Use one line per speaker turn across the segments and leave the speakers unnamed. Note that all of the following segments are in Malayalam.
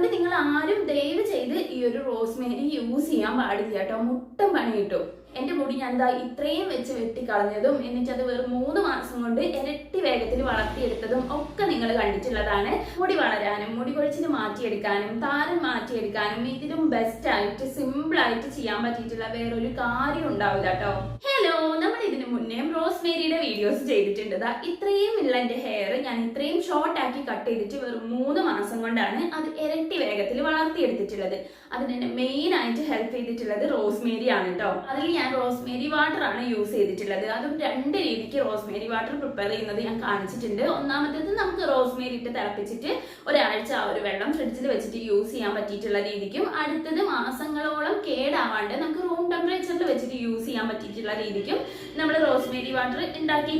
അതുകൊണ്ട് നിങ്ങൾ ആരും ദയവ് ചെയ്ത് ഈ ഒരു റോസ്മേരി യൂസ് ചെയ്യാൻ പാടില്ല കേട്ടോ. മുട്ടം പണി കിട്ടും. എന്റെ മുടി ഞാൻ എന്താ ഇത്രയും വെച്ച് വെട്ടിക്കളഞ്ഞതും എന്നിട്ട് അത് വെറും മൂന്ന് മാസം കൊണ്ട് ഇരട്ടി വേഗത്തിൽ വളർത്തിയെടുത്തതും ഒക്കെ നിങ്ങൾ കണ്ടിട്ടുള്ളതാണ്. മുടി വളരാനും മുടി കൊഴിച്ചിൽ മാറ്റിയെടുക്കാനും താരം മാറ്റിയെടുക്കാനും ഇതിലും ബെസ്റ്റ് ആയിട്ട് സിമ്പിൾ ആയിട്ട് ചെയ്യാൻ പറ്റിയിട്ടുള്ള വേറൊരു കാര്യം ഉണ്ടാവില്ല കേട്ടോ. ഹലോ നമ്മൾ ഇതിനു മുന്നേ റോസ്മേരിയുടെ വീഡിയോസ് ചെയ്തിട്ടുണ്ട്. ഇതാ ഇത്രയും ഉള്ള എന്റെ ഹെയർ ഞാൻ ഇത്രയും ഷോർട്ട് ആക്കി കട്ട് ചെയ്തിട്ട് വെറും മൂന്ന് മാസം കൊണ്ടാണ് അത് ഇരട്ടി വേഗത്തിൽ വളർത്തിയെടുത്തിട്ടുള്ളത്. അതിന് എന്നെ മെയിൻ ആയിട്ട് ഹെൽപ്പ് ചെയ്തിട്ടുള്ളത് റോസ്മേരി ആണ് കേട്ടോ അതിൽ ഞാൻ റോസ്മേരി വാട്ടർ ആണ് യൂസ് ചെയ്തിട്ടുള്ളത്. അതും രണ്ട് രീതിക്ക് റോസ്മേരി വാട്ടർ പ്രിപ്പയർ ചെയ്യുന്നത് ഞാൻ കാണിച്ചിട്ടുണ്ട്. ഒന്നാമത്തേത് നമുക്ക് റോസ്മേരി ഇട്ട് തിളപ്പിച്ചിട്ട് ഒരാഴ്ച ആ ഒരു വെള്ളം ഫ്രിഡ്ജിൽ വെച്ചിട്ട് യൂസ് ചെയ്യാൻ പറ്റിയിട്ടുള്ള രീതിക്കും അടുത്തത് മാസങ്ങളോളം കേടാവാണ്ട് നമുക്ക് റൂം ടെമ്പറേച്ചറിൽ വെച്ചിട്ട് യൂസ് ചെയ്യാൻ പറ്റിയിട്ടുള്ള രീതിക്കും നമ്മൾ റോസ്മേരി വാട്ടർ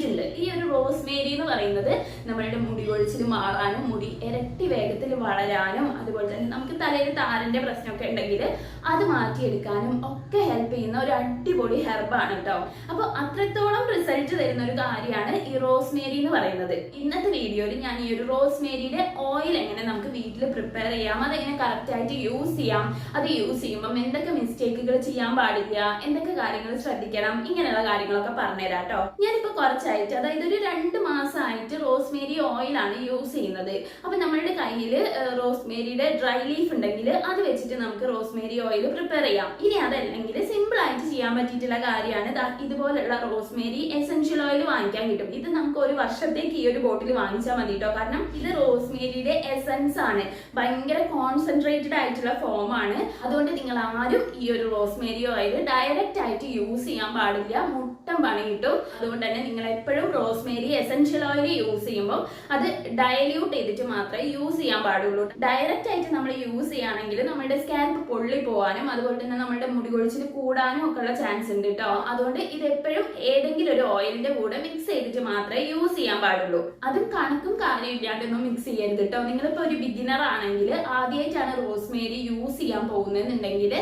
ഉണ്ടാക്കിയിട്ടുണ്ട് ഈ ഒരു റോസ്മേരി എന്ന് പറയുന്നത് നമ്മളുടെ മുടി കൊഴിച്ചിൽ മാറാനും മുടി ഇരട്ടി വേഗത്തിൽ വളരാനും അതുപോലെ തന്നെ നമുക്ക് തലയിൽ താരന്റെ പ്രശ്നമൊക്കെ ഉണ്ടെങ്കിൽ അത് മാറ്റിയെടുക്കാനും ഒക്കെ ഹെൽപ്പ് ചെയ്യുന്ന ഒരു അടിപൊളി ഹെർബാണ് കേട്ടോ അപ്പോൾ അത്രത്തോളം റിസൾട്ട് തരുന്ന ഒരു കാര്യമാണ് ഈ റോസ്മേരി എന്ന് പറയുന്നത്. ഇന്നത്തെ വീഡിയോയിൽ ഞാൻ ഈ ഒരു റോസ്മേരിയുടെ ഓയിൽ എങ്ങനെ നമുക്ക് വീട്ടിൽ പ്രിപ്പയർ ചെയ്യാം അതെങ്ങനെ കറക്റ്റ് ആയിട്ട് യൂസ് ചെയ്യാം അത് യൂസ് ചെയ്യുമ്പം എന്തൊക്കെ മിസ്റ്റേക്കുകൾ ചെയ്യാൻ പാടില്ല എന്തൊക്കെ കാര്യങ്ങൾ ശ്രദ്ധിക്കണം ഇങ്ങനെയുള്ള കാര്യങ്ങളൊക്കെ പറഞ്ഞുതരാം കേട്ടോ ഞാനിപ്പോ കുറച്ചായിട്ട് അതായത് ഒരു രണ്ട് മാസമായിട്ട് റോസ്മേരി ഓയിലാണ് യൂസ് ചെയ്യുന്നത്. അപ്പൊ നമ്മളുടെ കയ്യിൽ റോസ്മേരിയുടെ ഡ്രൈ ലീഫ് ഉണ്ടെങ്കിൽ അത് വെച്ചിട്ട് നമുക്ക് റോസ്മേരി ഓയിൽ പ്രിപ്പയർ ചെയ്യാം. ഇനി അതല്ലെങ്കിൽ സിമ്പിൾ ആയിട്ട് ചെയ്യാൻ പറ്റിയിട്ടുള്ള കാര്യമാണ് ഇതുപോലുള്ള റോസ്മേരി എസെൻഷ്യൽ ഓയിൽ വാങ്ങിക്കാൻ കിട്ടും. ഇത് നമുക്ക് ഒരു വർഷത്തേക്ക് ഈ ഒരു ബോട്ടിൽ വാങ്ങിച്ചാൽ മതി കേട്ടോ കാരണം ഇത് റോസ്മേരിയുടെ എസൻസ് ആണ്. ഭയങ്കര കോൺസെൻട്രേറ്റഡ് ആയിട്ടുള്ള ഫോം ആണ്. അതുകൊണ്ട് നിങ്ങൾ ആരും ഈ ഒരു റോസ്മേരി ഓയിൽ ഡയറക്റ്റ് ആയിട്ട് യൂസ് ചെയ്യാൻ പാടില്ല. മുട്ടം പണി കിട്ടും. അതുകൊണ്ട് തന്നെ നിങ്ങൾ എപ്പോഴും റോസ്മേരി എസെൻഷ്യൽ ഓയിൽ യൂസ് ചെയ്യുമ്പോൾ അത് ഡയല്യൂട്ട് ചെയ്തിട്ട് മാത്രമേ യൂസ് ചെയ്യാൻ പാടുള്ളൂ. ഡയറക്റ്റ് ആയിട്ട് നമ്മൾ യൂസ് ചെയ്യുകയാണെങ്കിൽ നമ്മുടെ സ്കാൽപ്പ് പൊള്ളി പോകാനും അതുപോലെ തന്നെ നമ്മുടെ മുടി കൊഴിച്ചിൽ കൂടാനും ഒക്കെ ഉള്ള ചാൻസ് ഉണ്ട് കേട്ടോ അതുകൊണ്ട് ഇത് എപ്പോഴും ഏതെങ്കിലും ഒരു ഓയിലിന്റെ കൂടെ മിക്സ് ചെയ്തിട്ട് മാത്രമേ യൂസ് ചെയ്യാൻ പാടുള്ളൂ. അതും കണക്കും കാര്യമില്ലാണ്ടൊന്നും മിക്സ് ചെയ്യരുത് കേട്ടോ നിങ്ങളിപ്പോ ഒരു ബിഗിനർ ആണെങ്കിൽ ആദ്യമായിട്ടാണ് റോസ്മേരി യൂസ് ചെയ്യാൻ പോകുന്നതെന്നുണ്ടെങ്കിൽ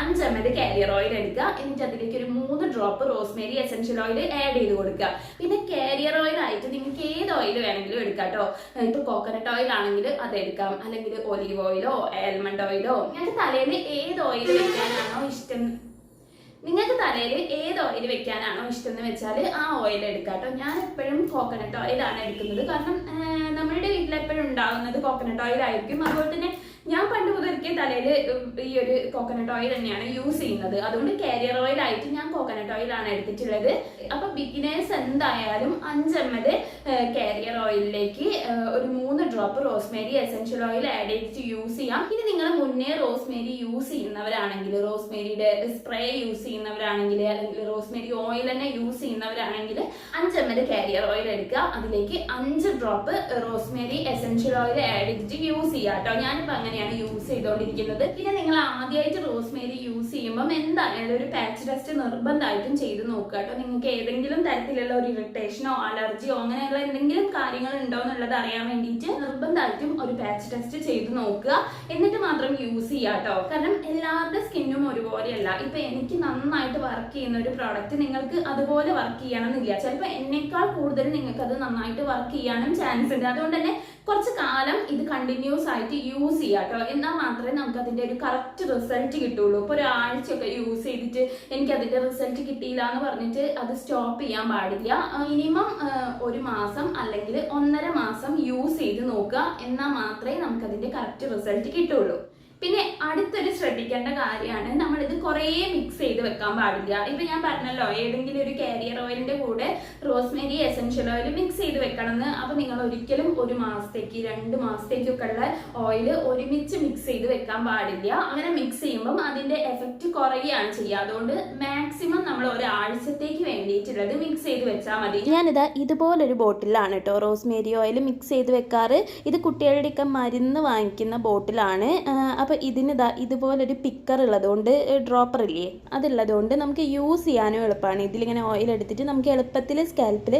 അഞ്ച് എം എൽ കാരിയർ ഓയിൽ എടുക്കുക. എന്നിട്ട് അതിലേക്ക് ഒരു മൂന്ന് drop rosemary essential oil add ചെയ്ത് കൊടുക്കുക. പിന്നെ കാരിയർ ഓയിൽ ആയിട്ട് നിങ്ങൾക്ക് ഏത് ഓയിൽ വേണമെങ്കിലും എടുക്കാം കേട്ടോ ഇപ്പൊ കോക്കനട്ട് ഓയിൽ ആണെങ്കിൽ അത് എടുക്കാം. അല്ലെങ്കിൽ ഒലീവ് ഓയിലോ ആൽമണ്ട് ഓയിലോ നിങ്ങൾക്ക് തലയിൽ ഏത് ഓയിൽ വെക്കാനാണോ ഇഷ്ടം? നിങ്ങൾക്ക് തലയിൽ ഏത് ഓയിൽ വെക്കാനാണോ ഇഷ്ടം എന്ന് വെച്ചാൽ ആ ഓയിൽ എടുക്കാം കേട്ടോ ഞാൻ എപ്പോഴും കോക്കനട്ട് ഓയിലാണ് എടുക്കുന്നത്. കാരണം നമ്മളുടെ വീട്ടിൽ എപ്പോഴും ഉണ്ടാകുന്നത് കോക്കനട്ട് ഓയിൽ ആയിരിക്കും. അതുപോലെ തന്നെ ഞാൻ പണ്ട് മുതൽക്കേ തലയിൽ ഈ ഒരു കോക്കനട്ട് ഓയിൽ തന്നെയാണ് യൂസ് ചെയ്യുന്നത്. അതുകൊണ്ട് കാരിയർ ഓയിൽ ആയിട്ട് ഞാൻ കോക്കനട്ട് ഓയിലാണ് എടുത്തിട്ടുള്ളത്. അപ്പൊ ബിഗിനേഴ്സ് എന്തായാലും അഞ്ച് എം എൽ കാരിയർ ഓയിലിലേക്ക് ഒരു മൂന്ന് drop rosemary essential oil add ചെയ്തിട്ട് യൂസ് ചെയ്യാം. ഇനി നിങ്ങൾ മുന്നേ റോസ്മേരി യൂസ് ചെയ്യുന്നവരാണെങ്കിൽ റോസ്മേരിയുടെ സ്പ്രേ യൂസ് ചെയ്യുന്നവരാണെങ്കിൽ അല്ലെങ്കിൽ റോസ്മേരി ഓയിൽ തന്നെ യൂസ് ചെയ്യുന്നവരാണെങ്കിൽ അഞ്ച് എം എൽ കാരിയർ ഓയിൽ എടുക്കുക. അതിലേക്ക് അഞ്ച് drop rosemary essential oil add ചെയ്തിട്ട് യൂസ് ചെയ്യാം കേട്ടോ. ഞാനിപ്പോൾ അങ്ങനെയാണ് യൂസ് ചെയ്തുകൊണ്ടിരിക്കുന്നത് പിന്നെ നിങ്ങൾ ആദ്യമായിട്ട് റോസ്മേരി യൂസ് ചെയ്യുമ്പം എന്തായാലും ഒരു പാച്ച് ടെസ്റ്റ് നിർബന്ധമായിട്ടും ചെയ്ത് നോക്കുക കേട്ടോ. നിങ്ങൾക്ക് ഏതെങ്കിലും തരത്തിലുള്ള ഒരു ഇറിറ്റേഷനോ അലർജിയോ അങ്ങനെയുള്ള എന്തെങ്കിലും കാര്യങ്ങൾ ഉണ്ടോ എന്നുള്ളത് അറിയാൻ വേണ്ടിയിട്ട് നിർബന്ധമായിട്ടും ഒരു പാച്ച് ടെസ്റ്റ് ചെയ്ത് നോക്കുക. എന്നിട്ട് മാത്രം യൂസ് ചെയ്യുക കേട്ടോ. കാരണം എല്ലാവരുടെ സ്കിന്നും ഒരുപോലെയല്ല. ഇപ്പൊ എനിക്ക് നന്നായിട്ട് വർക്ക് ചെയ്യുന്ന ഒരു പ്രോഡക്റ്റ് നിങ്ങൾക്ക് അതുപോലെ വർക്ക് ചെയ്യണമെന്നില്ല. ചിലപ്പോൾ എന്നേക്കാൾ കൂടുതൽ നിങ്ങൾക്ക് അത് നന്നായിട്ട് വർക്ക് ചെയ്യാനും ചാൻസ് ഉണ്ട്. അതുകൊണ്ട് തന്നെ കുറച്ച് കാലം ഇത് കണ്ടിന്യൂസ് ആയിട്ട് യൂസ് ചെയ്യുക കേട്ടോ. എന്നാൽ മാത്രമേ നമുക്ക് അതിന്റെ ഒരു കറക്റ്റ് റിസൾട്ട് കിട്ടുള്ളൂ. ഇപ്പോൾ ഒരാഴ്ചയൊക്കെ യൂസ് ചെയ്തിട്ട് എനിക്ക് അതിന്റെ റിസൾട്ട് കിട്ടിയില്ല എന്ന് പറഞ്ഞിട്ട് അത് സ്റ്റോപ്പ് ചെയ്യാൻ പാടില്ല. മിനിമം ഒരു മാസം അല്ലെങ്കിൽ ഒന്നര മാസം യൂസ് ചെയ്ത് നോക്കുക. എന്നാൽ മാത്രമേ നമുക്ക് അതിന്റെ കറക്റ്റ് റിസൾട്ട് കിട്ടുള്ളൂ. പിന്നെ അടുത്തൊരു ശ്രദ്ധിക്കേണ്ട കാര്യമാണ് നമ്മളിത് കുറേ മിക്സ് ചെയ്ത് വെക്കാൻ പാടില്ല. ഇപ്പൊ ഞാൻ പറഞ്ഞല്ലോ ഏതെങ്കിലും ഒരു കാരിയർ ഓയിലിന്റെ കൂടെ റോസ്മേരി എസൻഷ്യൽ ഓയിൽ മിക്സ് ചെയ്ത് വെക്കണമെന്ന്. അപ്പൊ നിങ്ങൾ ഒരിക്കലും ഒരു മാസത്തേക്ക് രണ്ട് മാസത്തേക്കൊക്കെ ഉള്ള ഓയിൽ ഒരുമിച്ച് മിക്സ് ചെയ്ത് വെക്കാൻ പാടില്ല. അങ്ങനെ മിക്സ് ചെയ്യുമ്പം അതിന്റെ എഫക്റ്റ് കുറയുകയാണ് ചെയ്യുക. അതുകൊണ്ട് മാക്സിമം നമ്മൾ ഒരാഴ്ചത്തേക്ക് വേണ്ടിയിട്ടുള്ളത് മിക്സ് ചെയ്ത് വെച്ചാൽ മതി.
ഞാനിതാ ഇതുപോലൊരു ബോട്ടിലാണ് കേട്ടോ റോസ്മേരി ഓയിൽ മിക്സ് ചെയ്ത് വെക്കാറ്. ഇത് കുട്ടികളുടെയൊക്കെ മരുന്ന് വാങ്ങിക്കുന്ന ബോട്ടിലാണ്. അപ്പോൾ ഇതിന് ദാ ഇതുപോലൊരു പിക്കർ ഉള്ളതുകൊണ്ട് ഡ്രോപ്പർ ഇല്ലേ? അതുള്ളതുകൊണ്ട് നമുക്ക് യൂസ് ചെയ്യാനും എളുപ്പമാണ് ഇതിലിങ്ങനെ ഓയിൽ എടുത്തിട്ട് നമുക്ക് എളുപ്പത്തിൽ സ്കാൽപ്പിൽ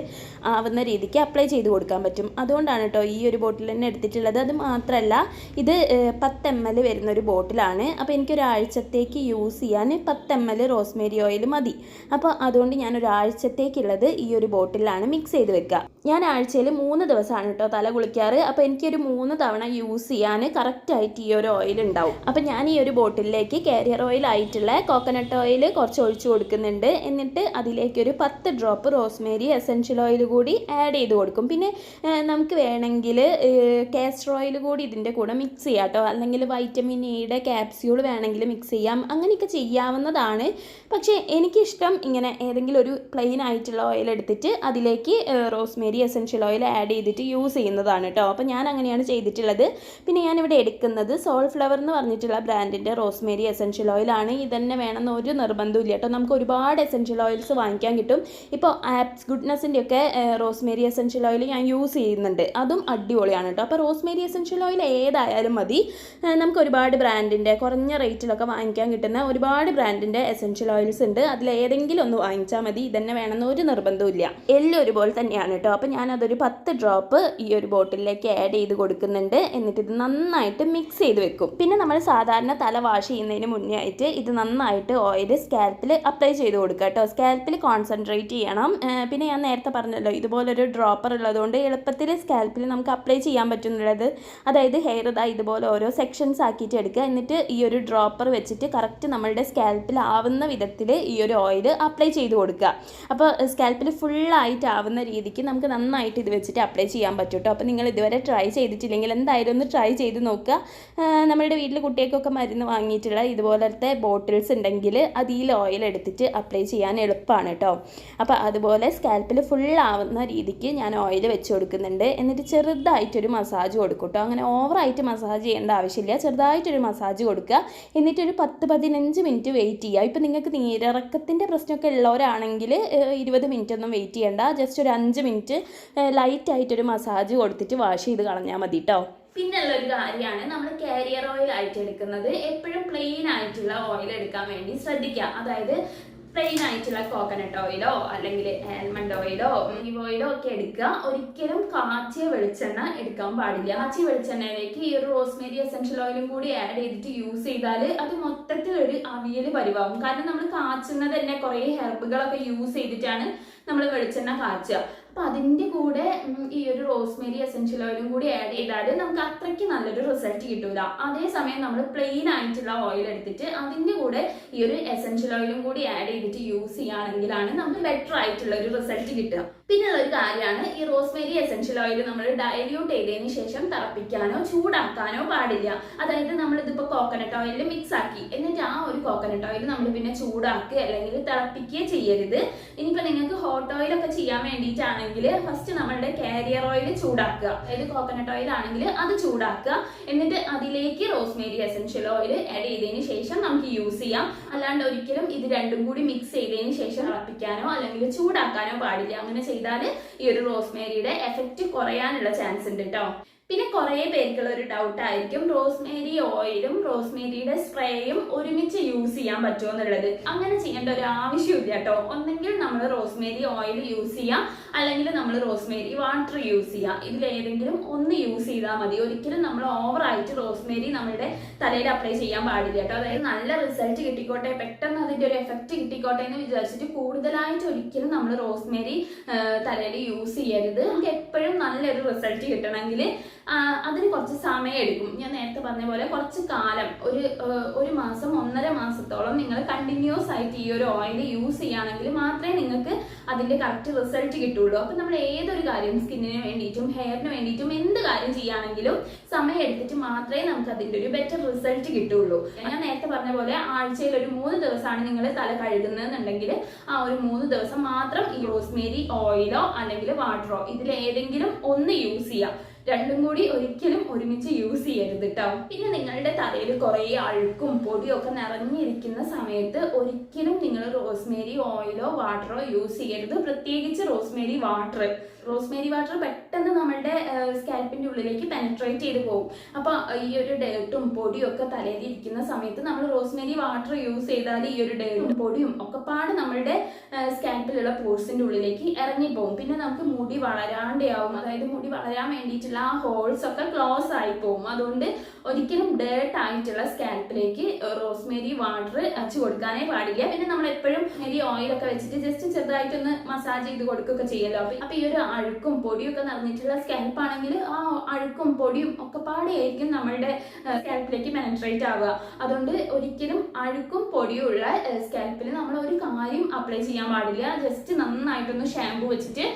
ആവുന്ന രീതിക്ക് അപ്ലൈ ചെയ്ത് കൊടുക്കാൻ പറ്റും. അതുകൊണ്ടാണ് കേട്ടോ ഈ ഒരു ബോട്ടിൽ തന്നെ എടുത്തിട്ടുള്ളത്. അത് മാത്രമല്ല ഇത് പത്ത് എം എൽ വരുന്ന ഒരു ബോട്ടിലാണ് അപ്പോൾ എനിക്കൊരാഴ്ചത്തേക്ക് യൂസ് ചെയ്യാൻ പത്ത് എം എൽ റോസ്മേരി ഓയിൽ മതി. അപ്പോൾ അതുകൊണ്ട് ഞാൻ ഒരാഴ്ചത്തേക്കുള്ളത് ഈ ഒരു ബോട്ടിലാണ് മിക്സ് ചെയ്ത് വെക്കുക ഞാൻ ആഴ്ചയിൽ മൂന്ന് ദിവസമാണ് കേട്ടോ തല കുളിക്കാറ്. അപ്പോൾ എനിക്കൊരു മൂന്ന് തവണ യൂസ് ചെയ്യാൻ കറക്റ്റായിട്ട് ഈ ഒരു ഓയിൽ ഉണ്ടാവും. അപ്പോൾ ഞാൻ ഈ ഒരു ബോട്ടിലേക്ക് കാരിയർ ഓയിൽ ആയിട്ടുള്ള കോക്കനട്ട് ഓയിൽ കുറച്ച് ഒഴിച്ചു കൊടുക്കുന്നുണ്ട്. എന്നിട്ട് അതിലേക്ക് ഒരു പത്ത് ഡ്രോപ്പ് റോസ്മേരി എസെൻഷ്യൽ ഓയിൽ കൂടി ആഡ് ചെയ്ത് കൊടുക്കും. പിന്നെ നമുക്ക് വേണമെങ്കിൽ കാസ്റ്റർ ഓയിൽ കൂടി ഇതിന്റെ കൂടെ മിക്സ് ചെയ്യാം കേട്ടോ അല്ലെങ്കിൽ വൈറ്റമിൻ ഇയുടെ ക്യാപ്സ്യൂൾ വേണമെങ്കിൽ മിക്സ് ചെയ്യാം. അങ്ങനെയൊക്കെ ചെയ്യാവുന്നതാണ്. പക്ഷേ എനിക്കിഷ്ടം ഇങ്ങനെ ഏതെങ്കിലും ഒരു പ്ലെയിൻ ആയിട്ടുള്ള ഓയിൽ എടുത്തിട്ട് അതിലേക്ക് റോസ്മേരി എസെൻഷ്യൽ ഓയിൽ ആഡ് ചെയ്തിട്ട് യൂസ് ചെയ്യുന്നതാണ് കേട്ടോ അപ്പോൾ ഞാൻ അങ്ങനെയാണ് ചെയ്തിട്ടുള്ളത്. പിന്നെ ഞാനിവിടെ എടുക്കുന്നത് സോൾ ഫ്ലവർ എന്ന് പറഞ്ഞിട്ടുള്ള ബ്രാൻഡിന്റെ റോസ്മേരി എസെൻഷ്യൽ ഓയിലാണ്. ഇതന്നെ വേണമെന്ന് ഒരു നിർബന്ധവും ഇല്ല കേട്ടോ. നമുക്ക് ഒരുപാട് എസെൻഷ്യൽ ഓയിൽസ് വാങ്ങിക്കാൻ കിട്ടും. ഇപ്പോൾ ആപ്സ് ഗുഡ്നസിന്റെ ഒക്കെ റോസ്മേരി എസെൻഷ്യൽ ഓയിൽ ഞാൻ യൂസ് ചെയ്യുന്നുണ്ട്. അതും അടിപൊളിയാണ് കേട്ടോ. അപ്പോൾ റോസ്മേരി എസെൻഷ്യൽ ഓയിൽ ഏതായാലും മതി. നമുക്ക് ഒരുപാട് ബ്രാൻഡിന്റെ കുറഞ്ഞ റേറ്റിലൊക്കെ വാങ്ങിക്കാൻ കിട്ടുന്ന ഒരുപാട് ബ്രാൻഡിന്റെ എസെൻഷ്യൽ ഓയിൽസ് ഉണ്ട്. അതിൽ ഏതെങ്കിലും ഒന്ന് വാങ്ങിച്ചാൽ മതി. ഇതന്നെ വേണമെന്ന് ഒരു നിർബന്ധവും ഇല്ല എല്ലാം ഒരുപോലെ തന്നെയാണ് കേട്ടോ. അപ്പോൾ ഞാനതൊരു പത്ത് ഡ്രോപ്പ് ഈ ഒരു ബോട്ടിലേക്ക് ആഡ് ചെയ്ത് കൊടുക്കുന്നുണ്ട്. എന്നിട്ട് ഇത് നന്നായിട്ട് മിക്സ് ചെയ്ത് വെക്കും. പിന്നെ നമ്മൾ സാധാരണ തല വാഷ് ചെയ്യുന്നതിന് മുന്നേ ആയിട്ട് ഇത് നന്നായിട്ട് ഓയിൽ സ്കാൽപ്പിൽ അപ്ലൈ ചെയ്ത് കൊടുക്കുക കേട്ടോ. സ്കാൽപ്പിൽ കോൺസെൻട്രേറ്റ് ചെയ്യണം. പിന്നെ ഞാൻ നേരത്തെ പറഞ്ഞല്ലോ ഇതുപോലൊരു ഡ്രോപ്പർ ഉള്ളതുകൊണ്ട് എളുപ്പത്തിൽ സ്കാൽപ്പിൽ നമുക്ക് അപ്ലൈ ചെയ്യാൻ പറ്റുന്നുള്ളത് അതായത് ഹെയർ ഇതാ ഇതുപോലെ ഓരോ സെക്ഷൻസ് ആക്കിയിട്ട് എടുക്കുക. എന്നിട്ട് ഈ ഒരു ഡ്രോപ്പർ വെച്ചിട്ട് കറക്റ്റ് നമ്മളുടെ സ്കാൽപ്പിൽ ആവുന്ന വിധത്തിൽ ഈ ഒരു ഓയിൽ അപ്ലൈ ചെയ്ത് കൊടുക്കുക. അപ്പോൾ സ്കാൽപ്പിൽ ഫുള്ളായിട്ട് ആവുന്ന രീതിക്ക് നമുക്ക് നന്നായിട്ട് ഇത് വെച്ചിട്ട് അപ്ലൈ ചെയ്യാൻ പറ്റും കേട്ടോ. അപ്പോൾ നിങ്ങൾ ഇതുവരെ ട്രൈ ചെയ്തിട്ടില്ലെങ്കിൽ എന്തായാലും ഒന്ന് ട്രൈ ചെയ്ത് നോക്കുക. നമ്മളുടെ വീട്ടിൽ കുട്ടികൾക്കൊക്കെ മരുന്ന് വാങ്ങിയിട്ടുള്ള ഇതുപോലത്തെ ബോട്ടിൽസ് ഉണ്ടെങ്കിൽ അതിൽ ഓയിൽ എടുത്തിട്ട് അപ്ലൈ ചെയ്യാൻ എളുപ്പമാണ് കേട്ടോ. അപ്പോൾ അതുപോലെ സ്കാൽപ്പിൽ ഫുൾ ആവുന്ന രീതിക്ക് ഞാൻ ഓയിൽ വെച്ച് കൊടുക്കുന്നുണ്ട്. എന്നിട്ട് ചെറുതായിട്ടൊരു മസാജ് കൊടുക്കും കേട്ടോ. അങ്ങനെ ഓവറായിട്ട് മസാജ് ചെയ്യേണ്ട ആവശ്യമില്ല. ചെറുതായിട്ടൊരു മസാജ് കൊടുക്കുക. എന്നിട്ടൊരു പത്ത് പതിനഞ്ച് മിനിറ്റ് വെയിറ്റ് ചെയ്യുക. ഇപ്പം നിങ്ങൾക്ക് നീരിറക്കത്തിന്റെ പ്രശ്നമൊക്കെ ഉള്ളവരാണെങ്കിൽ ഇരുപത് മിനിറ്റ് ഒന്നും വെയിറ്റ് ചെയ്യേണ്ട. ജസ്റ്റ് ഒരു അഞ്ച് മിനിറ്റ് ലൈറ്റായിട്ടൊരു മസാജ് കൊടുത്തിട്ട് വാഷ് ചെയ്ത് കളഞ്ഞാൽ മതി കേട്ടോ.
പിന്നെയുള്ള ഒരു കാര്യമാണ് നമ്മൾ കാരിയർ ഓയിൽ ആയിട്ട് എടുക്കുന്നത്. എപ്പോഴും പ്ലെയിൻ ആയിട്ടുള്ള ഓയിൽ എടുക്കാൻ വേണ്ടി ശ്രദ്ധിക്കുക. അതായത് പ്ലെയിൻ ആയിട്ടുള്ള കോക്കനട്ട് ഓയിലോ അല്ലെങ്കിൽ ആൽമണ്ട് ഓയിലോ ഒലിവ് ഓയിലോ ഒക്കെ എടുക്കുക. ഒരിക്കലും കാച്ചിയ വെളിച്ചെണ്ണ എടുക്കാൻ പാടില്ല. കാച്ചിയ വെളിച്ചെണ്ണയിലേക്ക് ഈ ഒരു റോസ്മേരി എസെൻഷ്യൽ ഓയിലും കൂടി ആഡ് ചെയ്തിട്ട് യൂസ് ചെയ്താൽ അത് മൊത്തത്തിൽ ഒരു അവിയൽ പരിവാകും. കാരണം നമ്മൾ കാച്ചുന്നത് തന്നെ കുറേ ഹെർബുകളൊക്കെ യൂസ് ചെയ്തിട്ടാണ് നമ്മൾ വെളിച്ചെണ്ണ കാച്ചുക. അപ്പൊ അതിന്റെ കൂടെ ഈ ഒരു റോസ്മേരി എസെൻഷ്യൽ ഓയിലും കൂടി ആഡ് ചെയ്താൽ നമുക്ക് അത്രയ്ക്ക് നല്ലൊരു റിസൾട്ട് കിട്ടൂല. അതേസമയം നമ്മൾ പ്ലെയിൻ ആയിട്ടുള്ള ഓയിൽ എടുത്തിട്ട് അതിന്റെ കൂടെ ഈ ഒരു എസെൻഷ്യൽ ഓയിലും കൂടി ആഡ് ചെയ്തിട്ട് യൂസ് ചെയ്യുകയാണെങ്കിലാണ് നമുക്ക് ബെറ്റർ ആയിട്ടുള്ള ഒരു റിസൾട്ട് കിട്ടുക. പിന്നെ ഒരു കാര്യമാണ് ഈ റോസ്മേരി എസെൻഷ്യൽ ഓയിൽ നമ്മൾ ഡയല്യൂട്ട് ചെയ്തതിന് ശേഷം തിളപ്പിക്കാനോ ചൂടാക്കാനോ പാടില്ല. അതായത് നമ്മൾ ഇതിപ്പോ കോക്കനട്ട് ഓയിൽ മിക്സ് ആക്കി. എന്നിട്ട് ആ ഒരു കോക്കനട്ട് ഓയിൽ നമ്മൾ പിന്നെ ചൂടാക്കുക അല്ലെങ്കിൽ തിളപ്പിക്കുകയോ ചെയ്യരുത്. ഇനിയിപ്പോ നിങ്ങൾക്ക് ഹോട്ട് ഓയിൽ ഒക്കെ ചെയ്യാൻ വേണ്ടിയിട്ടാണെങ്കിൽ ഫസ്റ്റ് നമ്മളുടെ കാരിയർ ഓയിൽ ചൂടാക്കുക. അതായത് കോക്കനട്ട് ഓയിൽ ആണെങ്കിൽ അത് ചൂടാക്കുക. എന്നിട്ട് അതിലേക്ക് റോസ്മേരി എസെൻഷ്യൽ ഓയിൽ ആഡ് ചെയ്തതിന് ശേഷം നമുക്ക് യൂസ് ചെയ്യാം. അല്ലാണ്ട് ഒരിക്കലും ഇത് രണ്ടും കൂടി മിക്സ് ചെയ്തതിന് ശേഷം തിളപ്പിക്കാനോ അല്ലെങ്കിൽ ചൂടാക്കാനോ പാടില്ല. അങ്ങനെ ചെയ്താൽ ഈ ഒരു റോസ്മേരിയുടെ എഫക്റ്റ് കുറയാനുള്ള ചാൻസ് ഉണ്ട് കേട്ടോ പിന്നെ കുറേ പേർക്കുള്ള ഒരു ഡൗട്ട് ആയിരിക്കും റോസ്മേരി ഓയിലും റോസ്മേരിയുടെ സ്പ്രേയും ഒരുമിച്ച് യൂസ് ചെയ്യാൻ പറ്റുമോ എന്നുള്ളത്. അങ്ങനെ ചെയ്യേണ്ട ഒരു ആവശ്യമില്ല കേട്ടോ ഒന്നെങ്കിൽ നമ്മൾ റോസ്മേരി ഓയിൽ യൂസ് ചെയ്യാം. അല്ലെങ്കിൽ നമ്മൾ റോസ്മേരി വാട്ടർ യൂസ് ചെയ്യാം ഇതിൽ ഇതിലേതെങ്കിലും ഒന്ന് യൂസ് ചെയ്താൽ മതി. ഒരിക്കലും നമ്മൾ ഓവറായിട്ട് റോസ്മേരി നമ്മുടെ തലയിൽ അപ്ലൈ ചെയ്യാൻ പാടില്ല കേട്ടോ. അതായത് നല്ല റിസൾട്ട് കിട്ടിക്കോട്ടെ പെട്ടെന്ന് അതിന്റെ ഒരു എഫക്റ്റ് കിട്ടിക്കോട്ടെ എന്ന് വിചാരിച്ചിട്ട് കൂടുതലായിട്ട് ഒരിക്കലും നമ്മൾ റോസ്മേരി തലയിൽ യൂസ് ചെയ്യരുത്. നമുക്ക് എപ്പോഴും നല്ലൊരു റിസൾട്ട് കിട്ടണമെങ്കിൽ അതിന് കുറച്ച് സമയം എടുക്കും. ഞാൻ നേരത്തെ പറഞ്ഞ പോലെ കുറച്ച് കാലം ഒരു ഒരു മാസം ഒന്നര മാസത്തോളം നിങ്ങൾ കണ്ടിന്യൂസ് ആയിട്ട് ഈ ഒരു ഓയിൽ യൂസ് ചെയ്യുകയാണെങ്കിൽ മാത്രമേ നിങ്ങൾക്ക് അതിന്റെ കറക്റ്റ് റിസൾട്ട് കിട്ടുള്ളൂ അപ്പൊ നമ്മൾ ഏതൊരു കാര്യം സ്കിന്നിന് വേണ്ടിയിട്ടും ഹെയറിന് വേണ്ടിയിട്ടും എന്ത് കാര്യം ചെയ്യുകയാണെങ്കിലും സമയം എടുത്തിട്ട് മാത്രമേ നമുക്ക് അതിന്റെ ഒരു ബെറ്റർ റിസൾട്ട് കിട്ടുള്ളൂ ഞാൻ നേരത്തെ പറഞ്ഞ പോലെ ആഴ്ചയിൽ ഒരു മൂന്ന് ദിവസമാണ് നിങ്ങൾ തല കഴുകുന്നതെന്നുണ്ടെങ്കിൽ ആ ഒരു മൂന്ന് ദിവസം മാത്രം ഈ റോസ്മേരി ഓയിലോ അല്ലെങ്കിൽ വാട്ടറോ ഇതിൽ ഏതെങ്കിലും ഒന്ന് യൂസ് ചെയ്യാം രണ്ടും കൂടി ഒരിക്കലും ഒരുമിച്ച് യൂസ് ചെയ്യരുത് കേട്ടോ പിന്നെ നിങ്ങളുടെ തലയിൽ കുറേ അഴുക്കും പൊടിയും ഒക്കെ നിറഞ്ഞിരിക്കുന്ന സമയത്ത് ഒരിക്കലും നിങ്ങൾ റോസ്മേരി ഓയിലോ വാട്ടറോ യൂസ് ചെയ്യരുത്. പ്രത്യേകിച്ച് റോസ്മേരി വാട്ടർ റോസ്മേരി വാട്ടർ പെട്ടെന്ന് നമ്മളുടെ സ്കാൽപ്പിന്റെ ഉള്ളിലേക്ക് പെനട്രേറ്റ് ചെയ്ത് പോകും. അപ്പോൾ ഈ ഒരു ഡേർട്ടും പൊടിയും ഒക്കെ തലയിൽ ഇരിക്കുന്ന സമയത്ത് നമ്മൾ റോസ്മേരി വാട്ടർ യൂസ് ചെയ്താൽ ഈ ഒരു ഡേർട്ടും പൊടിയും ഒക്കെ പാട് നമ്മളുടെ സ്കാൽപ്പിലുള്ള പോഴ്സിന്റെ ഉള്ളിലേക്ക് ഇറങ്ങിപ്പോകും പിന്നെ നമുക്ക് മുടി വളരാണ്ടാവും അതായത് മുടി വളരാൻ വേണ്ടിയിട്ടുള്ള ആ ഹോൾസ് ഒക്കെ ക്ലോസ് ആയി പോകും. അതുകൊണ്ട് ഒരിക്കലും ഡേർട്ട് ആയിട്ടുള്ള സ്കാൽപ്പിലേക്ക് റോസ്മേരി വാട്ടർ അച്ചു കൊടുക്കാനേ പാടില്ല. പിന്നെ നമ്മൾ എപ്പോഴും ഈ ഓയിലൊക്കെ വെച്ചിട്ട് ജസ്റ്റ് ചെറുതായിട്ടൊന്ന് മസാജ് ചെയ്ത് കൊടുക്കുകയൊക്കെ ചെയ്യല്ലോ. അപ്പം അപ്പൊ ഈ ഒരു അഴുക്കും പൊടിയും ഒക്കെ നിറഞ്ഞിട്ടുള്ള സ്കാൽപ്പ് ആണെങ്കിൽ ആ അഴുക്കും പൊടിയും ഒക്കെ പാടെയായിരിക്കും നമ്മളുടെ സ്കാൽപ്പിലേക്ക് പെനട്രേറ്റ് ആവുക. അതുകൊണ്ട് ഒരിക്കലും അഴുക്കും പൊടിയും ഉള്ള സ്കാൽപ്പിൽ നമ്മൾ ഒരു കാര്യം അപ്ലൈ ചെയ്യാൻ പാടില്ല. ജസ്റ്റ് നന്നായിട്ടൊന്ന് ഷാമ്പു വെച്ചിട്ട്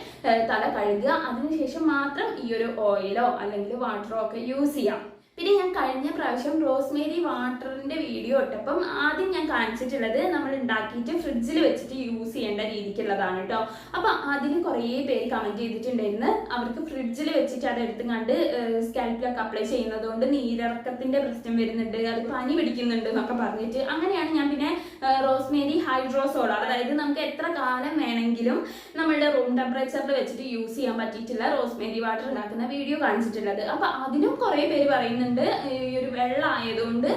തല കഴുകുക. അതിനുശേഷം മാത്രം ഈ ഒരു ഓയിലോ അല്ലെങ്കിൽ വാട്ടറോ ഒക്കെ യൂസ് ചെയ്യാം. പിന്നെ ഞാൻ കഴിഞ്ഞ പ്രാവശ്യം റോസ്മേരി വാട്ടറിന്റെ വീഡിയോ ഇട്ടപ്പം ആദ്യം ഞാൻ കാണിച്ചിട്ടുള്ളത് നമ്മൾ ഉണ്ടാക്കിയിട്ട് ഫ്രിഡ്ജിൽ വെച്ചിട്ട് യൂസ് ചെയ്യേണ്ട രീതിക്കുള്ളതാണ് കേട്ടോ അപ്പൊ അതിൽ കുറേ പേര് കമന്റ് ചെയ്തിട്ടുണ്ടായിരുന്നു. അവർക്ക് ഫ്രിഡ്ജിൽ വെച്ചിട്ട് അത് എടുത്തും കണ്ട് സ്കാൽപ്പിലൊക്കെ അപ്ലൈ ചെയ്യുന്നത് കൊണ്ട് നീരിറക്കത്തിന്റെ പ്രശ്നം വരുന്നുണ്ട് അത് പനി പിടിക്കുന്നുണ്ട് എന്നൊക്കെ പറഞ്ഞിട്ട്. അങ്ങനെയാണ് ഞാൻ പിന്നെ റോസ്മേരി ഹൈഡ്രോസോൾ അതായത് നമുക്ക് എത്ര കാലം വേണമെങ്കിലും നമ്മളുടെ റൂം ടെമ്പറേച്ചറിൽ വെച്ചിട്ട് യൂസ് ചെയ്യാൻ പറ്റിയിട്ടുള്ള റോസ്മേരി വാട്ടർ ഉണ്ടാക്കുന്ന വീഡിയോ കാണിച്ചിട്ടുള്ളത്. അപ്പൊ അതിനും കുറെ പേര് പറയുന്നുണ്ട് ഈ ഒരു വെള്ളം ആയതുകൊണ്ട്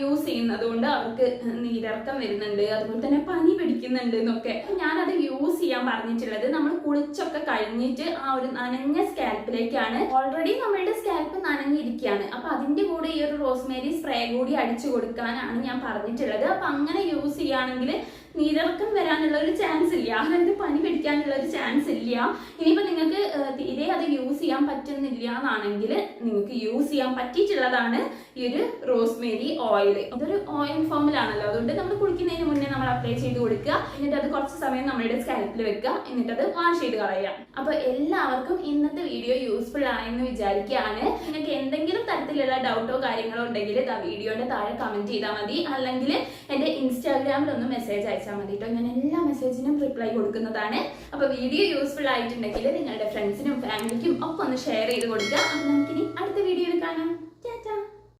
യൂസ് ചെയ്യുന്നത് കൊണ്ട് അവർക്ക് നീരിറക്കം വരുന്നുണ്ട്. അതുപോലെ തന്നെ പനി പിടിക്കുന്നുണ്ട് എന്നൊക്കെ. ഞാനത് യൂസ് ചെയ്യാൻ പറഞ്ഞിട്ടുള്ളത് നമ്മൾ കുളിച്ചൊക്കെ കഴിഞ്ഞിട്ട് ആ ഒരു നനഞ്ഞ സ്കാൽപ്പിലേക്കാണ്. ഓൾറെഡി നമ്മളുടെ സ്കാൽപ്പ് നനഞ്ഞിരിക്കുകയാണ്. അപ്പൊ അതിന്റെ കൂടെ ഈ ഒരു റോസ്മേരി സ്പ്രേ കൂടി അടിച്ചു കൊടുക്കാനാണ് ഞാൻ പറഞ്ഞിട്ടുള്ളത്. അപ്പൊ അങ്ങനെ യൂസ് ചെയ്യുകയാണെങ്കിൽ നീരിറക്കം വരാനുള്ള ഒരു ചാൻസ് ഇല്ല. അതായത് പനി പിടിക്കാനുള്ള ഒരു ചാൻസ് ഇല്ല. ഇനിയിപ്പോ നിങ്ങൾക്ക് തീരെ അത് യൂസ് ചെയ്യാൻ പറ്റുന്നില്ല എന്നാണെങ്കിൽ നിങ്ങൾക്ക് യൂസ് ചെയ്യാൻ പറ്റിയിട്ടുള്ളതാണ്. ഈ ഒരു റോസ്മേരി ഓയിൽ ഇതൊരു ഓയിൽ ഫോമിലാണല്ലോ അതുകൊണ്ട് നമ്മൾ കുളിക്കുന്നതിന് മുന്നേ നമ്മൾ അപ്ലൈ ചെയ്ത് കൊടുക്കുക. എന്നിട്ട് അത് കുറച്ച് സമയം നമ്മുടെ സ്കാൽപ്പിൽ വെക്കുക. എന്നിട്ട് അത് വാഷ് ചെയ്ത് കളയുക. അപ്പൊ എല്ലാവർക്കും ഇന്നത്തെ വീഡിയോ യൂസ്ഫുൾ ആയെന്ന് വിചാരിക്കുകയാണ്. നിങ്ങൾക്ക് എന്തെങ്കിലും തരത്തിലുള്ള ഡൗട്ടോ കാര്യങ്ങളോ ഉണ്ടെങ്കിൽ ആ വീഡിയോയുടെ താഴെ കമന്റ് ചെയ്താൽ മതി. അല്ലെങ്കിൽ എന്റെ ഇൻസ്റ്റാഗ്രാമിൽ ഒന്ന് മെസ്സേജ് അയച്ചാൽ മതി കേട്ടോ ഞാൻ എല്ലാ മെസ്സേജിനും റിപ്ലൈ കൊടുക്കുന്നതാണ്. അപ്പൊ വീഡിയോ യൂസ്ഫുൾ ആയിട്ടുണ്ടെങ്കിൽ നിങ്ങളുടെ ഫ്രണ്ട്സിനും ഫാമിലിക്കും ഒക്കെ ഒന്ന് ഷെയർ ചെയ്ത് കൊടുക്കുക. അപ്പൊ നമുക്കിനി അടുത്ത വീഡിയോയിൽ കാണാം.